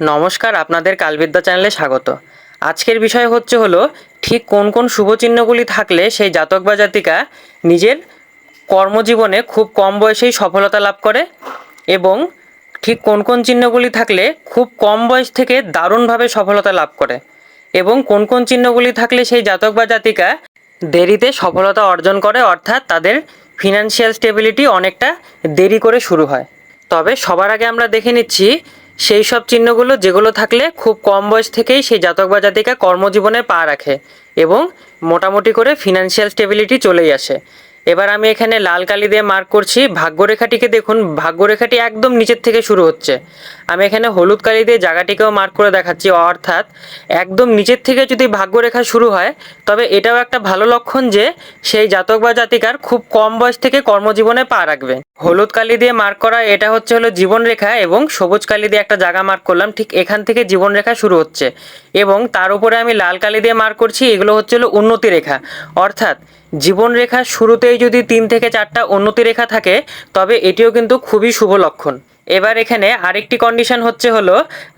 নমস্কার, আপনাদের কালবিদ্যা চ্যানেলে স্বাগত। আজকের বিষয় হচ্ছে হলো, ঠিক কোন কোন শুভ চিহ্নগুলি থাকলে সেই জাতক বা জাতিকা নিজের কর্মজীবনে খুব কম বয়সেই সফলতা লাভ করে এবং ঠিক কোন কোন চিহ্নগুলি থাকলে খুব কম বয়স থেকে দারুণভাবে সফলতা লাভ করে এবং কোন কোন চিহ্নগুলি থাকলে সেই জাতক বা জাতিকা দেরিতে সফলতা অর্জন করে, অর্থাৎ তাদের ফিনান্সিয়াল স্টেবিলিটি অনেকটা দেরি করে শুরু হয়। তবে সবার আগে আমরা দেখে নিচ্ছি সেই সব চিহ্নগুলো যেগুলো থাকলে খুব কম বয়স থেকেই সেই জাতক বা জাতিকা কর্মজীবনে পা রাখে এবং মোটামুটি করে ফিনান্সিয়াল স্টেবিলিটি চলেই আসে। এবার আমি এখানে লাল কালি দিয়ে মার্ক করছি। ভাগ্যরেখাটিকে দেখুন, ভাগ্যরেখাটি একদম নিচের থেকে শুরু হচ্ছে। আমি এখানে হলুদ কালি দিয়ে জায়গাটিকেও মার্ক করে দেখাচ্ছি, অর্থাৎ একদম নিচের থেকে যদি ভাগ্যরেখা শুরু হয়, তবে এটাও একটা ভালো লক্ষণ যে সেই জাতক বা জাতিকার খুব কম বয়স থেকে কর্মজীবনে পা রাখবে। হলুদ কালি দিয়ে মার্ক করা, এটা হচ্ছে হলো জীবনরেখা এবং সবুজ কালি দিয়ে একটা জায়গা মার্ক করলাম, ঠিক এখান থেকে জীবনরেখা শুরু হচ্ছে। এবং তার উপরে আমি লাল কালি দিয়ে মার্ক করছি, এগুলো হচ্ছে হলো উন্নতি রেখা। অর্থাৎ জীবনরেখার শুরুতেই যদি তিন থেকে চারটা উন্নতি রেখা থাকে, তবে এটিও কিন্তু খুবই শুভ লক্ষণ। এবার এখানে আরেকটি কন্ডিশন হচ্ছে হলো,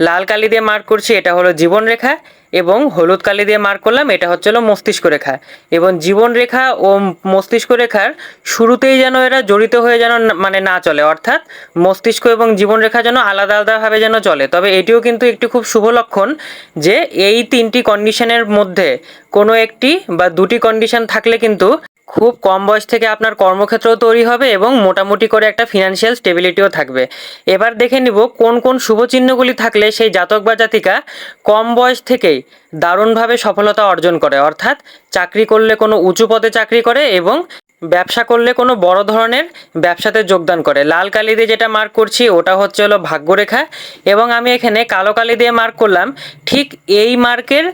লাল কালি দিয়ে মার্ক করছি, এটা হলো জীবনরেখা এবং হলুদ কালি দিয়ে মার্ক করলাম, এটা হচ্ছে হলো মস্তিষ্ক রেখা। এবং জীবন রেখা ও মস্তিষ্ক রেখার শুরুতেই যেন এরা জড়িত হয়ে যেন মানে না চলে। অর্থাৎ মস্তিষ্ক এবং জীবন রেখা যেন আলাদা আলাদাভাবে যেন চলে। তবে এটিও কিন্তু একটি খুব শুভ লক্ষণ যে এই তিনটি কন্ডিশনের মধ্যে কোনো একটি বা দুটি কন্ডিশন থাকলে কিন্তু খুব কম বয়স থেকে আপনার কর্মক্ষেত্রও তৈরি হবে এবং মোটামুটি করে একটা ফিনান্সিয়াল স্টেবিলিটিও থাকবে। এবার দেখে নিব কোন কোন শুভচিহ্নগুলি থাকলে সেই জাতক বা জাতিকা কম বয়স থেকেই দারুণভাবে সফলতা অর্জন করে। অর্থাৎ চাকরি করলে কোনো উঁচু পদে চাকরি করে এবং ব্যবসা করলে কোনো বড় ধরনের ব্যবসাতে যোগদান করে। লাল কালি দিয়ে যেটা মার্ক করছি, ওটা হচ্ছে হলো ভাগ্যরেখা। এবং আমি এখানে কালো কালি দিয়ে মার্ক করলাম, ঠিক এই মার্কের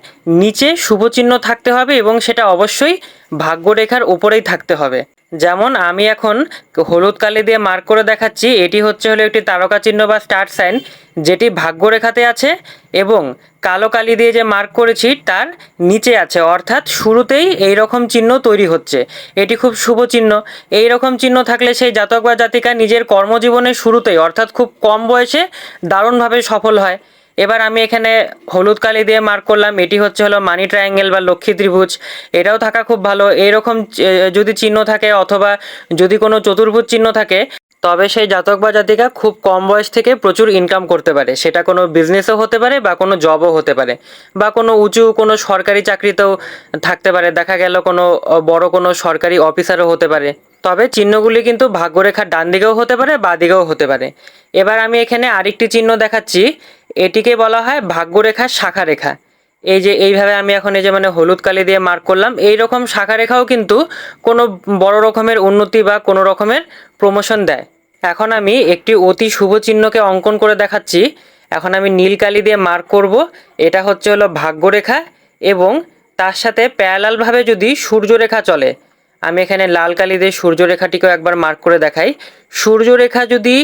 নিচে শুভচিহ্ন থাকতে হবে এবং সেটা অবশ্যই ভাগ্যরেখার উপরেই থাকতে হবে। যেমন আমি এখন হলুদ কালি দিয়ে মার্ক করে দেখাচ্ছি, এটি হচ্ছে হলো একটি তারকা চিহ্ন বা স্টার সাইন যেটি ভাগ্যরেখাতে আছে এবং কালো কালি দিয়ে যে মার্ক করেছি তার নিচে আছে। অর্থাৎ শুরুতেই এই রকম চিহ্ন তৈরি হচ্ছে। এটি খুব শুভ চিহ্ন। এই রকম চিহ্ন থাকলে সেই জাতক বা জাতিকা নিজের কর্মজীবনের শুরুতেই, অর্থাৎ খুব কম বয়সে দারুণভাবে সফল হয়। এবার আমি এখানে হলুদ কালি দিয়ে মার্ক করলাম। এটি হচ্ছে হলো মানি ট্রায়াঙ্গেল বা লক্ষ্মী ত্রিভুজ। এটাও থাকা খুব ভালো। এইরকম যদি চিহ্ন থাকে অথবা যদি কোনো চতুর্ভুজ চিহ্ন থাকে, তবে সেই জাতক বা জাতিকা খুব কম বয়স থেকে প্রচুর ইনকাম করতে পারে। সেটা কোনো বিজনেসও হতে পারে বা কোনো জবও হতে পারে। বা কোনো উঁচু কোনো সরকারি চাকরিতেও থাকতে পারে। দেখা গেল কোনো বড় কোনো সরকারি অফিসারও হতে পারে। তবে চিহ্নগুলি কিন্তু ভাগ্যরেখার ডান দিকেও হতে পারে বা দিকেও হতে পারে। এবার আমি এখানে আরেকটি চিহ্ন দেখাচ্ছি। এটিকে বলা হয় ভাগ্যরেখার শাখা রেখা এই যে এইভাবে আমি এখন এই যে মানে হলুদ কালি দিয়ে মার্ক করলাম এই রকম শাখা রেখাও কিন্তু কোনো বড় রকমের উন্নতি বা কোনো রকমের প্রমোশন দেয়। এখন আমি একটি অতি শুভ চিহ্নকে অঙ্কন করে দেখাচ্ছি। এখন আমি নীল কালি দিয়ে মার্ক করব। এটা হচ্ছে হলো ভাগ্যরেখা এবং তার সাথে প্যারালালভাবে যদি সূর্যরেখা চলে আমি এখানে লাল কালি দিয়ে সূর্যরেখাটিকেও একবার মার্ক করে দেখাই। সূর্যরেখা যদি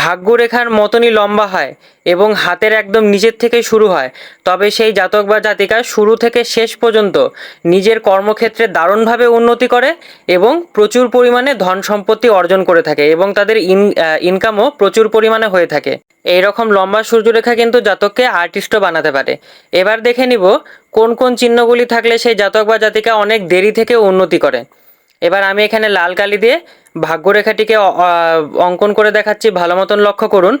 ভাগ্যরেখার মতনই লম্বা হয় এবং হাতের একদম নিচের থেকে শুরু হয়, তবে সেই জাতক বা জাতিকা শুরু থেকে শেষ পর্যন্ত নিজের কর্মক্ষেত্রে দারুণভাবে উন্নতি করে এবং প্রচুর পরিমাণে ধন সম্পত্তি অর্জন করে থাকে এবং তাদের ইন ইনকামও প্রচুর পরিমাণে হয়ে থাকে। এই রকম লম্বা সূর্যরেখা কিন্তু জাতককে আর্টিস্টও বানাতে পারে। এবার দেখে নিব কোন কোন চিহ্নগুলি থাকলে সেই জাতক বা জাতিকা অনেক দেরি থেকে উন্নতি করে। এবার আমি এখানে লাল কালি দিয়ে ভাগ্যরেখাটিকে অঙ্কন করে দেখাচ্ছি, ভালো মতন লক্ষ্য করুন।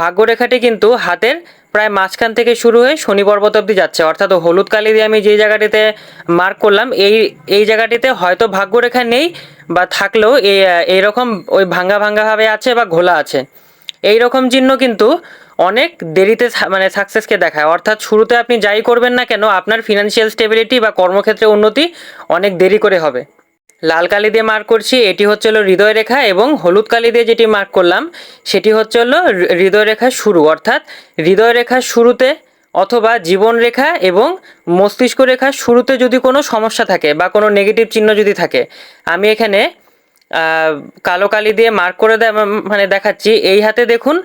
ভাগ্যরেখাটি কিন্তু হাতের প্রায় মাঝখান থেকে শুরু হয়ে শনি পর্বত অবধি যাচ্ছে। অর্থাৎ হলুদ কালি দিয়ে আমি যে জায়গাটিতে মার্ক করলাম, এই এই জায়গাটিতে হয়তো ভাগ্যরেখা নেই বা থাকলেও এই এইরকম ওই ভাঙ্গা ভাঙ্গাভাবে আছে বা ঘোলা আছে। এই রকম চিহ্ন কিন্তু অনেক দেরিতে মানে সাকসেসকে দেখায়। অর্থাৎ শুরুতে আপনি যাই করবেন না কেন, আপনার ফিনান্সিয়াল স্টেবিলিটি বা কর্মক্ষেত্রে উন্নতি অনেক দেরি করে হবে। লাল কালি দিয়ে মার্ক করছি, এটি হচ্ছে হলো হৃদয় রেখা এবং হলুদ কালি দিয়ে যেটি মার্ক করলাম, সেটি হচ্ছে হলো হৃদয় রেখার শুরু, অর্থাৎ হৃদয় রেখার শুরুতে অথবা জীবন রেখা এবং মস্তিষ্ক রেখার শুরুতে যদি কোনো সমস্যা থাকে বা কোনো নেগেটিভ চিহ্ন যদি থাকে, আমি এখানে কালো কালি দিয়ে মার্ক করে মানে দেখাচ্ছি, এই হাতে দেখুন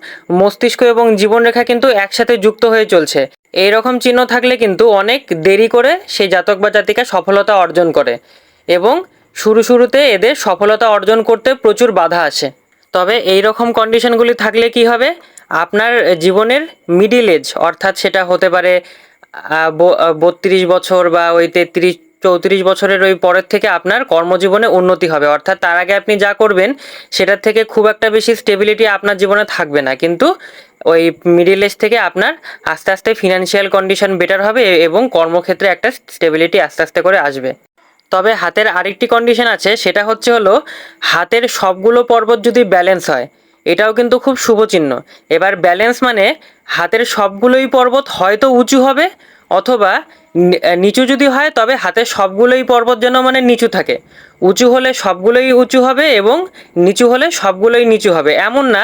মস্তিষ্ক এবং জীবনরেখা কিন্তু একসাথে যুক্ত হয়ে চলছে। এই রকম চিহ্ন থাকলে কিন্তু অনেক দেরি করে সেই জাতক বা জাতিকা সফলতা অর্জন করে এবং শুরু শুরুতে এদের সফলতা অর্জন করতে প্রচুর বাধা আসে তবে এই রকম কন্ডিশনগুলি থাকলে কি হবে? আপনার জীবনের মিডিল এজ অর্থাৎ সেটা হতে পারে বত্রিশ বছর বা ওই তেত্রিশ, চৌত্রিশ বছরের ওই পরের থেকে আপনার কর্মজীবনে উন্নতি হবে। অর্থাৎ তার আগে আপনি যা করবেন, সেটার থেকে খুব একটা বেশি স্টেবিলিটি আপনার জীবনে থাকবে না। কিন্তু ওই মিডিল এজ থেকে আপনার আস্তে আস্তে ফিনান্সিয়াল কন্ডিশন বেটার হবে এবং কর্মক্ষেত্রে একটা স্টেবিলিটি আস্তে আস্তে করে আসবে। তবে হাতের আরেকটি কন্ডিশন আছে, সেটা হচ্ছে হলো হাতের সবগুলো পর্বত যদি ব্যালেন্স হয়, এটাও কিন্তু খুব শুভ চিহ্ন। এবার ব্যালেন্স মানে হাতের সবগুলোই পর্বত হয়তো উঁচু হবে অথবা নিচু যদি হয়, তবে হাতের সবগুলোই পর্বত যেন মানে নিচু থাকে। উঁচু হলে সবগুলোই উঁচু হবে এবং নিচু হলে সবগুলোই নিচু হবে। এমন না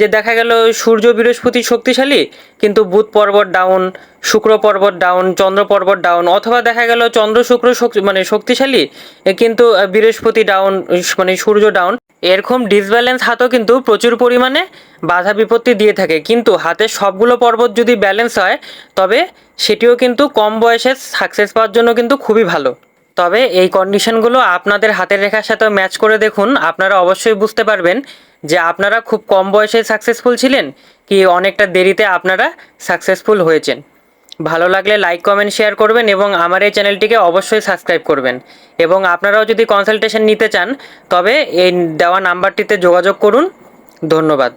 যে দেখা গেল সূর্য বৃহস্পতি শক্তিশালী, কিন্তু বুধ পর্বত ডাউন শুক্র পর্বত ডাউন চন্দ্র পর্বত ডাউন অথবা দেখা গেল চন্দ্র শুক্র শক্তি মানে শক্তিশালী কিন্তু বৃহস্পতি ডাউন মানে সূর্য ডাউন এরকম ডিসব্যালেন্স হাতও কিন্তু প্রচুর পরিমাণে বাধা বিপত্তি দিয়ে থাকে। কিন্তু হাতের সবগুলো পর্বত যদি ব্যালেন্স হয়, তবে সেটিও কিন্তু কম বয়সে সাকসেস পাওয়ার জন্য কিন্তু খুবই ভালো। তবে এই কন্ডিশনগুলো আপনাদের হাতের রেখার সাথে ম্যাচ করে দেখুন। আপনারা অবশ্যই বুঝতে পারবেন যে আপনারা খুব কম বয়সে সাকসেসফুল ছিলেন, কি অনেকটা দেরিতে আপনারা সাকসেসফুল হয়েছেন। ভালো লাগলে লাইক কমেন্ট শেয়ার করবেন এবং আমার এই চ্যানেলটিকে অবশ্যই সাবস্ক্রাইব করবেন। এবং আপনারাও যদি কনসালটেশন নিতে চান, তবে এই দেওয়া নাম্বারটিতে যোগাযোগ করুন। ধন্যবাদ।